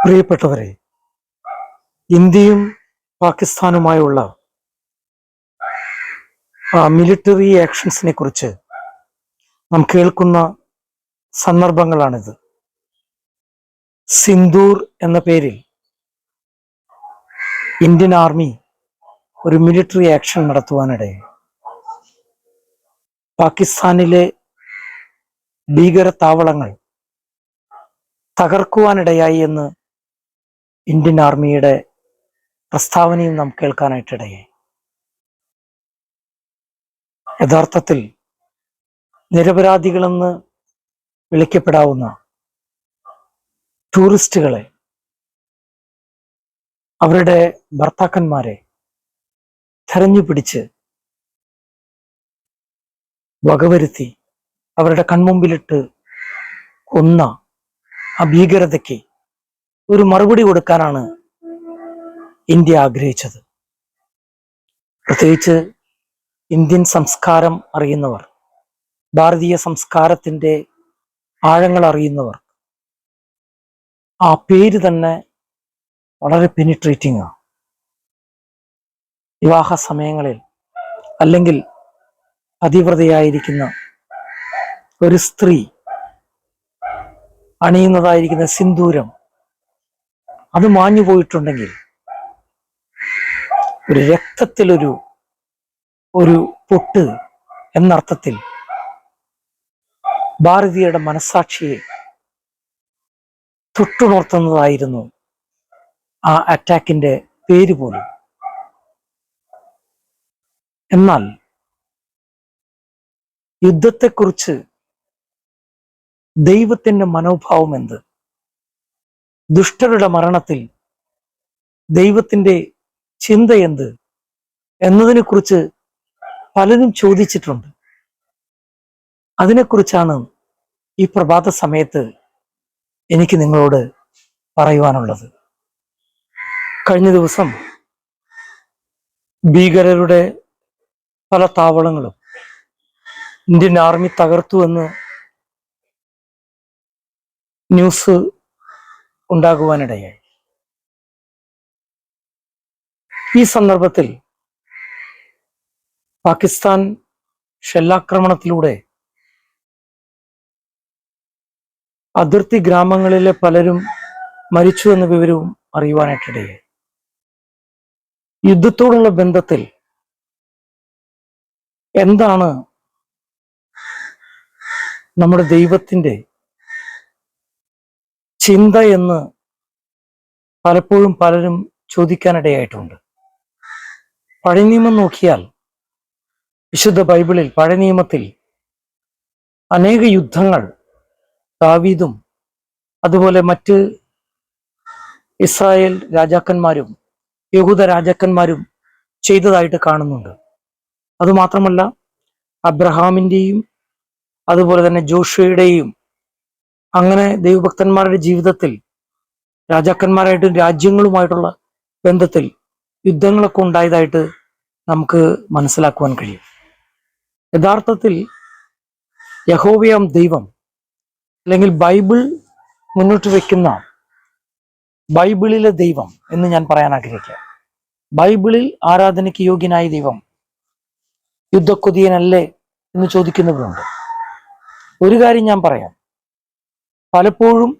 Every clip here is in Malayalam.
പ്രിയപ്പെട്ടവരെ ഇന്ത്യയും പാകിസ്ഥാനുമായുള്ള മിലിറ്ററി ആക്ഷൻസിനെ കുറിച്ച് നാം കേൾക്കുന്ന സന്ദർഭങ്ങളാണിത്. സിന്ദൂർ എന്ന പേരിൽ ഇന്ത്യൻ ആർമി ഒരു മിലിറ്ററി ആക്ഷൻ നടത്തുവാനിടയായി പാകിസ്ഥാനിലെ ഭീകര താവളങ്ങൾ തകർക്കുവാനിടയായി എന്ന് ഇന്ത്യൻ ആർമിയുടെ പ്രസ്താവനയും നാം കേൾക്കാനായിട്ടിടയായി. യഥാർത്ഥത്തിൽ നിരപരാധികളെന്ന് വിളിക്കപ്പെടാവുന്ന ടൂറിസ്റ്റുകളെ അവരുടെ ഭർത്താക്കന്മാരെ തെരഞ്ഞു പിടിച്ച് വകവരുത്തി അവരുടെ കൺമുമ്പിലിട്ട് കൊന്ന ആ ഭീകരതയ്ക്ക് ഒരു മറുപടി കൊടുക്കാനാണ് ഇന്ത്യ ആഗ്രഹിച്ചത്. പ്രത്യേകിച്ച് ഇന്ത്യൻ സംസ്കാരം അറിയുന്നവർ ഭാരതീയ സംസ്കാരത്തിന്റെ ആഴങ്ങൾ അറിയുന്നവർ ആ പേര് തന്നെ വളരെ പെനിട്രേറ്റിംഗ് ആണ് വിവാഹ സമയങ്ങളിൽ അല്ലെങ്കിൽ പതിവ്രതയായിരിക്കുന്ന ഒരു സ്ത്രീ അണിയുന്നതായിരിക്കുന്ന സിന്ദൂരം അത് മാഞ്ഞു പോയിട്ടുണ്ടെങ്കിൽ ഒരു രക്തത്തിലൊരു ഒരു പൊട്ട് എന്നർത്ഥത്തിൽ ഭാരതിയുടെ മനസാക്ഷിയെ തൊട്ടുണർത്തുന്നതായിരുന്നു ആ അറ്റാക്കിന്റെ പേര് പോലും. എന്നാൽ യുദ്ധത്തെക്കുറിച്ച് ദൈവത്തിന്റെ മനോഭാവം എന്ത്? ദുഷ്ടരുടെ മരണത്തിൽ ദൈവത്തിന്റെ ചിന്ത എന്ത് എന്നതിനെക്കുറിച്ച് പലരും ചോദിച്ചിട്ടുണ്ട്. അതിനെക്കുറിച്ചാണ് ഈ പ്രഭാത സമയത്ത് എനിക്ക് നിങ്ങളോട് പറയുവാനുള്ളത്. കഴിഞ്ഞ ദിവസം ഭീകരരുടെ പല താവളങ്ങളും ഇന്ത്യൻ ആർമി തകർത്തു എന്ന് ന്യൂസ് ഉണ്ടാകുവാനിടയായി. ഈ സന്ദർഭത്തിൽ പാകിസ്ഥാൻ ഷെല്ലാക്രമണത്തിലൂടെ അതിർത്തി ഗ്രാമങ്ങളിലെ പലരും മരിച്ചു എന്ന വിവരവും അറിയുവാനായിട്ടിടയായി. യുദ്ധത്തോടുള്ള ബന്ധത്തിൽ എന്താണ് നമ്മുടെ ദൈവത്തിന്റെ ചിന്ത എന്ന് പലപ്പോഴും പലരും ചോദിക്കാനിടയായിട്ടുണ്ട്. പഴയ നിയമം നോക്കിയാൽ വിശുദ്ധ ബൈബിളിൽ പഴയ നിയമത്തിൽ അനേക യുദ്ധങ്ങൾ ദാവീദും അതുപോലെ മറ്റ് ഇസ്രായേൽ രാജാക്കന്മാരും യഹൂദ രാജാക്കന്മാരും ചെയ്തതായിട്ട് കാണുന്നുണ്ട്. അതുമാത്രമല്ല അബ്രഹാമിന്റെയും അതുപോലെ തന്നെ ജോഷയുടെയും അങ്ങനെ ദൈവഭക്തന്മാരുടെ ജീവിതത്തിൽ രാജാക്കന്മാരായിട്ടും രാജ്യങ്ങളുമായിട്ടുള്ള ബന്ധത്തിൽ യുദ്ധങ്ങളൊക്കെ ഉണ്ടായതായിട്ട് നമുക്ക് മനസ്സിലാക്കുവാൻ കഴിയും. യഥാർത്ഥത്തിൽ യഹോവയാം ദൈവം അല്ലെങ്കിൽ ബൈബിൾ മുന്നോട്ട് വയ്ക്കുന്ന ബൈബിളിലെ ദൈവം എന്ന് ഞാൻ പറയാൻ ആഗ്രഹിക്കുക. ബൈബിളിൽ ആരാധനയ്ക്ക് യോഗ്യനായ ദൈവം യുദ്ധക്കൊതിയനല്ലേ എന്ന് ചോദിക്കുന്നവരുണ്ട്. ഒരു കാര്യം ഞാൻ പറയാം. പലപ്പോഴും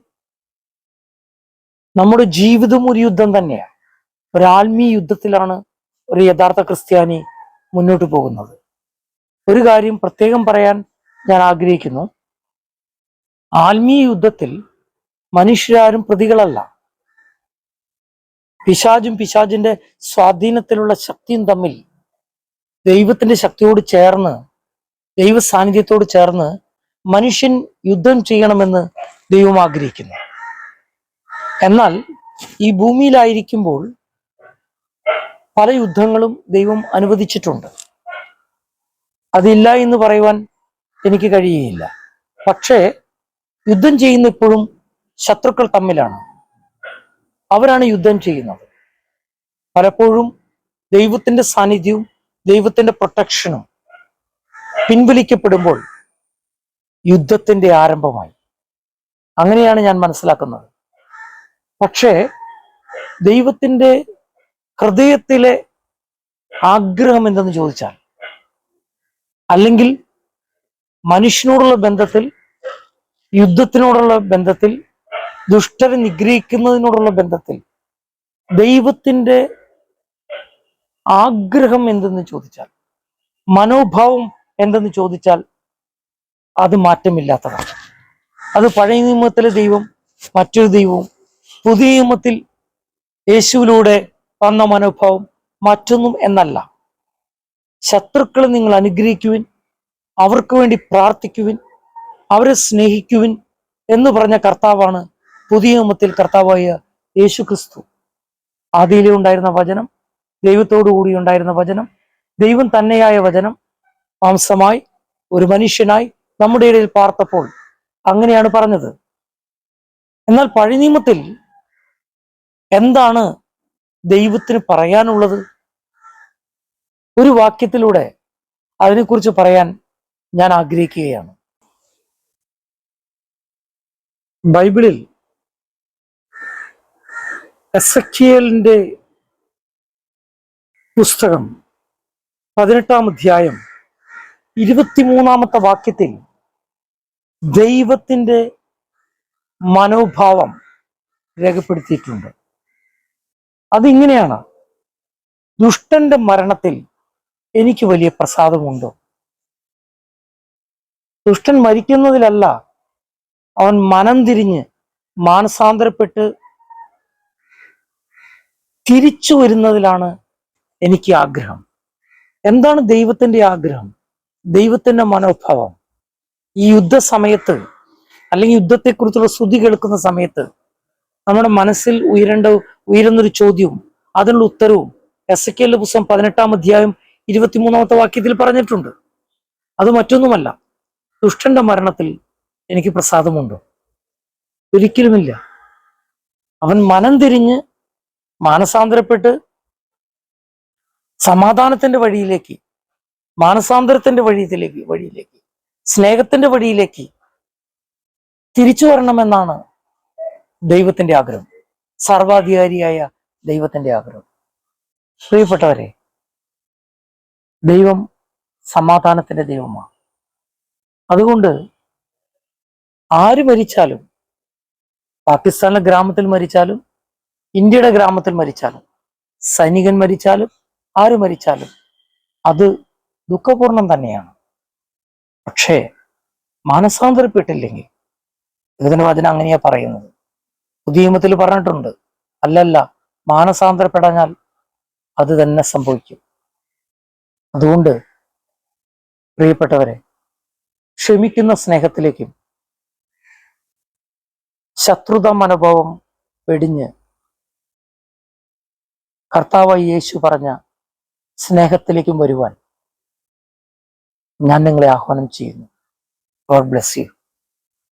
നമ്മുടെ ജീവിതം ഒരു യുദ്ധം തന്നെയാണ് ഒരു യുദ്ധത്തിലാണ് ഒരു യഥാർത്ഥ ക്രിസ്ത്യാനി മുന്നോട്ട് പോകുന്നത്. ഒരു കാര്യം പ്രത്യേകം പറയാൻ ഞാൻ ആഗ്രഹിക്കുന്നു. ആത്മീയ യുദ്ധത്തിൽ മനുഷ്യരാരും പ്രതികളല്ല. പിശാജും പിശാജിന്റെ സ്വാധീനത്തിലുള്ള ശക്തിയും തമ്മിൽ ദൈവത്തിന്റെ ശക്തിയോട് ചേർന്ന് ദൈവ സാന്നിധ്യത്തോട് ചേർന്ന് മനുഷ്യൻ യുദ്ധം ചെയ്യണമെന്ന് ദൈവം ആഗ്രഹിക്കുന്നു. എന്നാൽ ഈ ഭൂമിയിലായിരിക്കുമ്പോൾ പല യുദ്ധങ്ങളും ദൈവം അനുവദിച്ചിട്ടുണ്ട്. അതില്ല എന്ന് പറയുവാൻ എനിക്ക് കഴിയുകയില്ല. പക്ഷേ യുദ്ധം ചെയ്യുന്ന ഇപ്പോഴും ശത്രുക്കൾ തമ്മിലാണ്. അവരാണ് യുദ്ധം ചെയ്യുന്നത്. പലപ്പോഴും ദൈവത്തിന്റെ സാന്നിധ്യവും ദൈവത്തിന്റെ പ്രൊട്ടക്ഷനും പിൻവലിക്കപ്പെടുമ്പോൾ യുദ്ധത്തിന്റെ ആരംഭമായി. അങ്ങനെയാണ് ഞാൻ മനസ്സിലാക്കുന്നത്. പക്ഷേ ദൈവത്തിന്റെ ഹൃദയത്തിലെ ആഗ്രഹം എന്തെന്ന് ചോദിച്ചാൽ അല്ലെങ്കിൽ മനുഷ്യനോടുള്ള ബന്ധത്തിൽ യുദ്ധത്തിനോടുള്ള ബന്ധത്തിൽ ദുഷ്ടരെ നിഗ്രഹിക്കുന്നതിനോടുള്ള ബന്ധത്തിൽ ദൈവത്തിന്റെ ആഗ്രഹം എന്തെന്ന് ചോദിച്ചാൽ മനോഭാവം എന്തെന്ന് ചോദിച്ചാൽ അത് മാറ്റമില്ലാത്തതാണ്. അത് പഴയ നിയമത്തിലെ ദൈവം മറ്റൊരു ദൈവവും പുതിയ നിയമത്തിൽ യേശുവിലൂടെ വന്ന മനോഭാവം മറ്റൊന്നും എന്നല്ല. ശത്രുക്കളെ നിങ്ങൾ അനുഗ്രഹിക്കുവിൻ അവർക്ക് വേണ്ടി പ്രാർത്ഥിക്കുവിൻ അവരെ സ്നേഹിക്കുവിൻ എന്ന് പറഞ്ഞ കർത്താവാണ് പുതിയ നിയമത്തിൽ കർത്താവായ യേശു ക്രിസ്തു ആദിയിലെ ഉണ്ടായിരുന്ന വചനം ദൈവത്തോടു കൂടി ഉണ്ടായിരുന്ന വചനം ദൈവം തന്നെയായ വചനം മാംസമായി ഒരു മനുഷ്യനായി നമ്മുടെ ഇടയിൽ പാർത്തപ്പോൾ അങ്ങനെയാണ് പറഞ്ഞത്. എന്നാൽ പഴയ നിയമത്തിൽ എന്താണ് ദൈവത്തിന് പറയാനുള്ളത്? ഒരു വാക്യത്തിലൂടെ അതിനെക്കുറിച്ച് പറയാൻ ഞാൻ ആഗ്രഹിക്കുകയാണ്. ബൈബിളിൽ എസക്കിയലിന്റെ പുസ്തകം പതിനെട്ടാം അധ്യായം ഇരുപത്തിമൂന്നാമത്തെ വാക്യത്തിൽ ദൈവത്തിന്റെ മനോഭാവം രേഖപ്പെടുത്തിയിട്ടുണ്ട്. അതിങ്ങനെയാണ് ദുഷ്ടന്റെ മരണത്തിൽ എനിക്ക് വലിയ പ്രസാദമുണ്ടോ. ദുഷ്ടൻ മരിക്കുന്നതിലല്ല അവൻ മനം തിരിഞ്ഞ് മാനസാന്തരപ്പെട്ട് തിരിച്ചു വരുന്നതിലാണ് എനിക്ക് ആഗ്രഹം. എന്താണ് ദൈവത്തിന്റെ ആഗ്രഹം? ദൈവത്തിന്റെ മനോഭാവം. ഈ യുദ്ധസമയത്ത് അല്ലെങ്കിൽ യുദ്ധത്തെക്കുറിച്ചുള്ള ശ്രുതി കേൾക്കുന്ന സമയത്ത് നമ്മുടെ മനസ്സിൽ ഉയരേണ്ട ഉയരുന്നൊരു ചോദ്യവും അതിനുള്ള ഉത്തരവും എസ് കെ പുസ്തകം പതിനെട്ടാം അധ്യായം ഇരുപത്തിമൂന്നാമത്തെ വാക്യത്തിൽ പറഞ്ഞിട്ടുണ്ട്. അത് മറ്റൊന്നുമല്ല ദുഷ്ടന്റെ മരണത്തിൽ എനിക്ക് പ്രസാദമുണ്ടോ. ഒരിക്കലുമില്ല. അവൻ മനം തിരിഞ്ഞ് മാനസാന്തരപ്പെട്ട് സമാധാനത്തിന്റെ വഴിയിലേക്ക് മാനസാന്തരത്തിന്റെ വഴിയിലേക്ക് വഴിയിലേക്ക് സ്നേഹത്തിന്റെ വഴിയിലേക്ക് തിരിച്ചു വരണമെന്നാണ് ദൈവത്തിന്റെ ആഗ്രഹം. സർവാധികാരിയായ ദൈവത്തിന്റെ ആഗ്രഹം. പ്രിയപ്പെട്ടവരെ ദൈവം സമാധാനത്തിന്റെ ദൈവമാണ്. അതുകൊണ്ട് ആര് മരിച്ചാലും പാകിസ്ഥാനിലെ ഗ്രാമത്തിൽ മരിച്ചാലും ഇന്ത്യയുടെ ഗ്രാമത്തിൽ മരിച്ചാലും സൈനികൻ മരിച്ചാലും ആര് മരിച്ചാലും അത് ദുഃഖപൂർണം തന്നെയാണ്. പക്ഷേ മാനസാന്തരപ്പെട്ടില്ലെങ്കിൽ ഏതിന് വചനം അങ്ങനെയാ പറയുന്നത്. പുതിയമത്തിൽ പറഞ്ഞിട്ടുണ്ട് അല്ലല്ല മാനസാന്തരപ്പെടാഞ്ഞാൽ അത് തന്നെ സംഭവിക്കും. അതുകൊണ്ട് പ്രിയപ്പെട്ടവരെ ക്ഷമിക്കുന്ന സ്നേഹത്തിലേക്കും ശത്രുത മനോഭാവം വെടിഞ്ഞ് കർത്താവായി യേശു പറഞ്ഞ സ്നേഹത്തിലേക്കും വരുവാൻ ഞാൻ നിങ്ങളെ ആഹ്വാനം ചെയ്യുന്നു. God bless you.